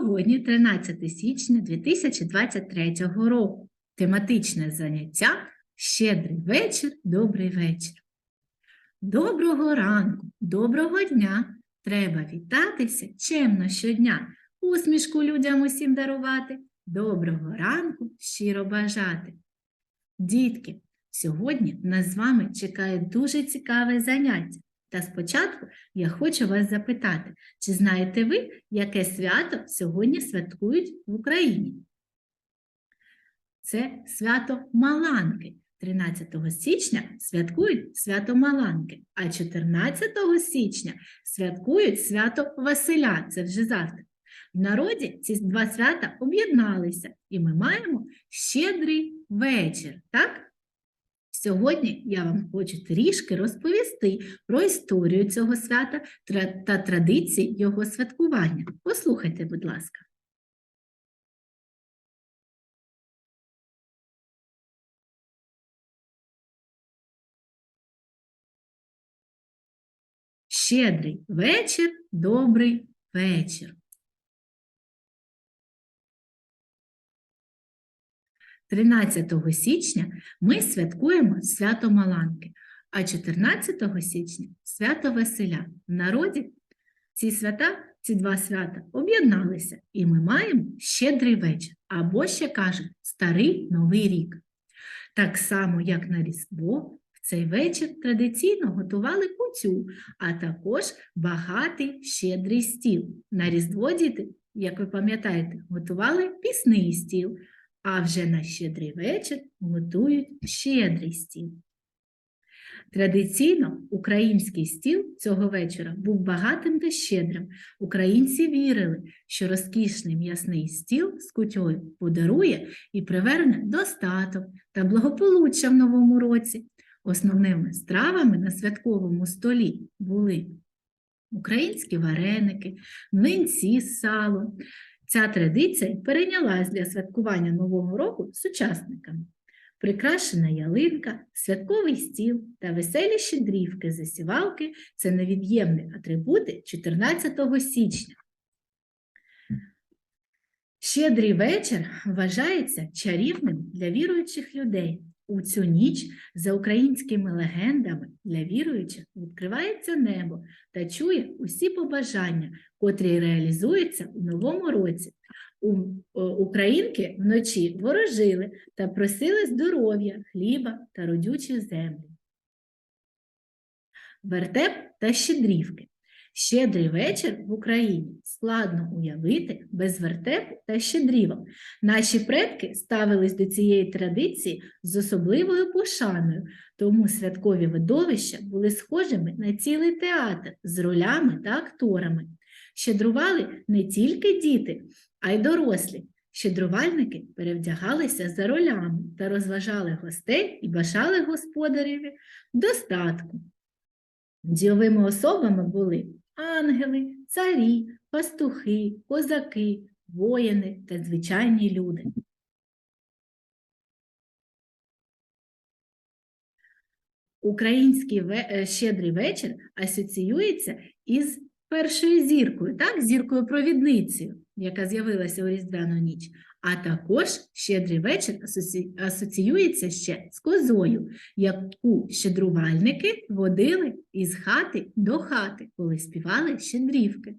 Сьогодні 13 січня 2023 року. Тематичне заняття Щедрий вечір, добрий вечір. Доброго ранку, доброго дня. Треба вітатися чемно щодня, усмішку людям усім дарувати, доброго ранку щиро бажати. Дітки, сьогодні нас з вами чекає дуже цікаве заняття. Та спочатку я хочу вас запитати, чи знаєте ви, яке свято сьогодні святкують в Україні? Це свято Маланки. 13 січня святкують свято Маланки, а 14 січня святкують свято Василя, це вже завтра. В народі ці два свята об'єдналися, і ми маємо щедрий вечір, так? Сьогодні я вам хочу трішки розповісти про історію цього свята та традиції його святкування. Послухайте, будь ласка. Щедрий вечір, добрий вечір. 13 січня ми святкуємо свято Маланки, а 14 січня свято Василя. В народі ці свята, ці два свята об'єдналися, і ми маємо щедрий вечір, або ще кажуть старий новий рік. Так само, як на Різдво, в цей вечір традиційно готували кутю, а також багатий щедрий стіл. На Різдво діти, як ви пам'ятаєте, готували пісний стіл, а вже на щедрий вечір готують щедрий стіл. Традиційно український стіл цього вечора був багатим та щедрим. Українці вірили, що розкішний м'ясний стіл з кутьою подарує і приверне достаток та благополуччя в новому році. Основними стравами на святковому столі були українські вареники, млинці з салом, Ця традиція перейнялась для святкування Нового року сучасниками. Прикрашена ялинка, святковий стіл та веселі щедрівки засівалки – це невід'ємні атрибути 14 січня. Щедрий вечір вважається чарівним для віруючих людей. У цю ніч за українськими легендами для віруючих відкривається небо та чує усі побажання, котрі реалізуються у новому році. У, Українки вночі ворожили та просили здоров'я, хліба та родючі землі. Вертеп та щедрівки. Щедрий вечір в Україні складно уявити без вертепу та щедрівок. Наші предки ставились до цієї традиції з особливою пошаною, тому святкові видовища були схожими на цілий театр з ролями та акторами. Щедрували не тільки діти, а й дорослі. Щедрувальники перевдягалися за ролями та розважали гостей і бажали господареві достатку. Діловими особами були ангели, царі, пастухи, козаки, воїни та звичайні люди. Український е, щедрий вечір асоціюється із першою зіркою, так, зіркою провідницею, яка з'явилася у Різдвяну ніч. А також щедрий вечір асоціюється ще з козою, яку щедрувальники водили із хати до хати, коли співали щедрівки.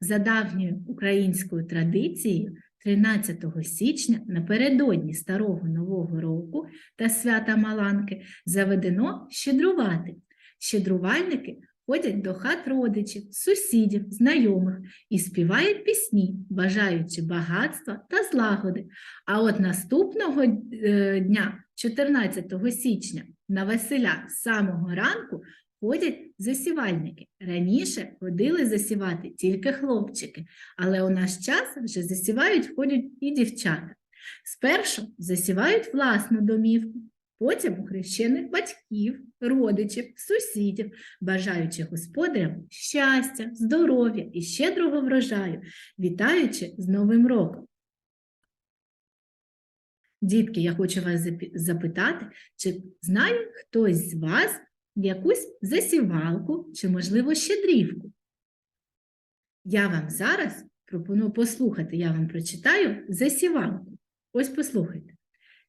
За давньою українською традицією, 13 січня напередодні Старого Нового року та свята Маланки заведено щедрувати. Щедрувальники ходять до хат родичів, сусідів, знайомих і співають пісні, бажаючи багатства та злагоди. А от наступного е, дня, 14 січня, на веселя з самого ранку ходять засівальники. Раніше ходили засівати тільки хлопчики, але у наш час вже засівають ходять і дівчата. Спершу засівають власну домівку, потім у хрещених батьків, родичів, сусідів, бажаючи господарям щастя, здоров'я і щедрого врожаю, вітаючи з Новим роком. Дітки, я хочу вас запитати, чи знає хтось з вас якусь засівалку чи, можливо, щедрівку? Я вам зараз пропоную послухати, я вам прочитаю засіванку. Ось послухайте.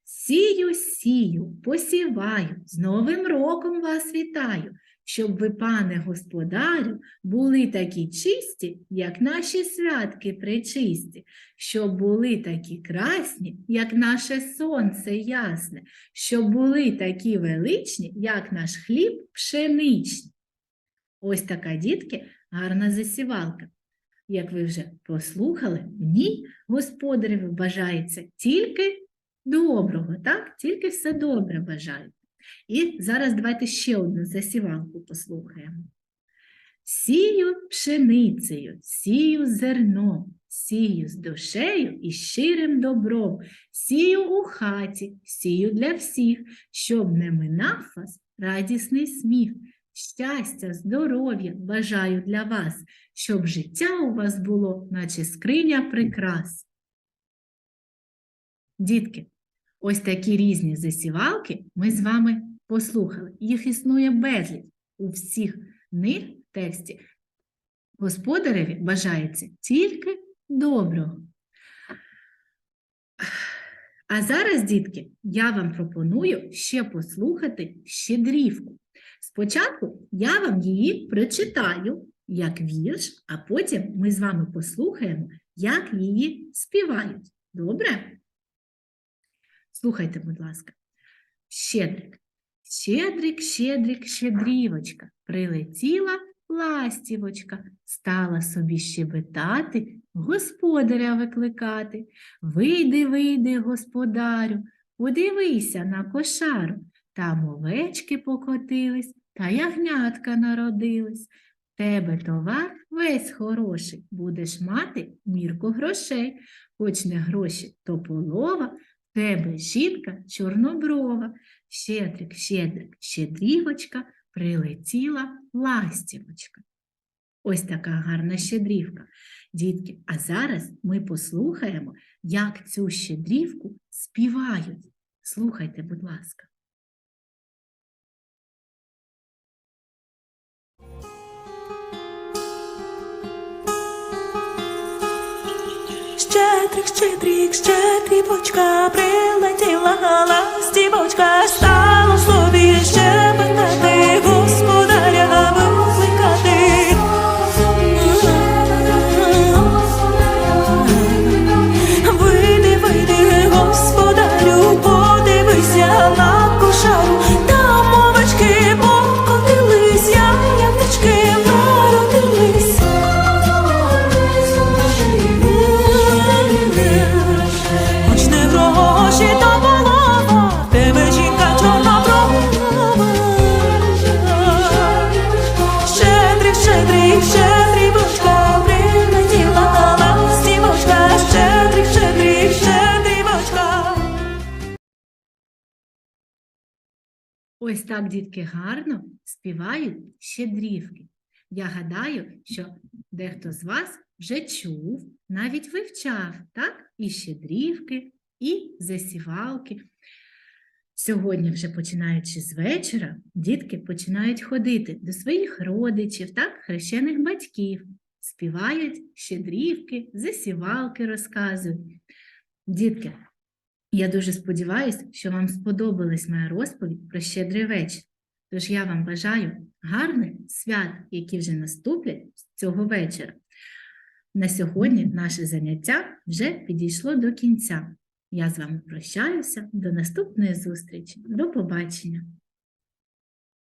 Сію, сію, посіваю, з Новим роком вас вітаю, щоб ви, пане господарю, були такі чисті, як наші святки пречисті, щоб були такі красні, як наше сонце ясне, щоб були такі величні, як наш хліб пшеничний. Ось така, дітки, гарна засівалка. Як ви вже послухали, в ній господареві бажається тільки доброго, так? Тільки все добре бажають. І зараз давайте ще одну засівалку послухаємо. Сію пшеницею, сію зерном, сію з душею і щирим добром, сію у хаті, сію для всіх, щоб не минав вас радісний сміх. Щастя, здоров'я бажаю для вас, щоб життя у вас було, наче скриня прикрас. Дітки, ось такі різні засівалки ми з вами послухали. Їх існує безліч. У всіх них в тексті господареві бажається тільки доброго. А зараз, дітки, я вам пропоную ще послухати щедрівку. Спочатку я вам її прочитаю як вірш, а потім ми з вами послухаємо, як її співають. Добре? Слухайте, будь ласка. Щедрик. Щедрик, щедрик, щедрівочка. Прилетіла ластівочка, стала собі щебетати, господаря викликати. Вийди, вийди, господарю, подивися на кошару. Там овечки покотились, та ягнятка народились. Тебе товар весь хороший, будеш мати мірку грошей. Хоч не гроші, то полова, тебе жінка чорноброва. Щедрик, щедрик, щедрівочка, прилетіла ластівочка. Ось така гарна щедрівка. Дітки, а зараз ми послухаємо, як цю щедрівку співають. Слухайте, будь ласка. Щедрик, щедрик, щедрівочка, прилетіла ластівочка, стало собі щебетати, Ось так дітки гарно співають щедрівки. Я гадаю, що дехто з вас вже чув, навіть вивчав, так? І щедрівки, і засівалки. Сьогодні, вже починаючи з вечора, дітки починають ходити до своїх родичів, так? хрещених батьків, співають щедрівки, засівалки розказують. Дітки, я дуже сподіваюся, що вам сподобалась моя розповідь про щедрий вечір. Тож я вам бажаю гарних свят, які вже наступлять цього вечора. На сьогодні наше заняття вже підійшло до кінця. Я з вами прощаюся. До наступної зустрічі. До побачення!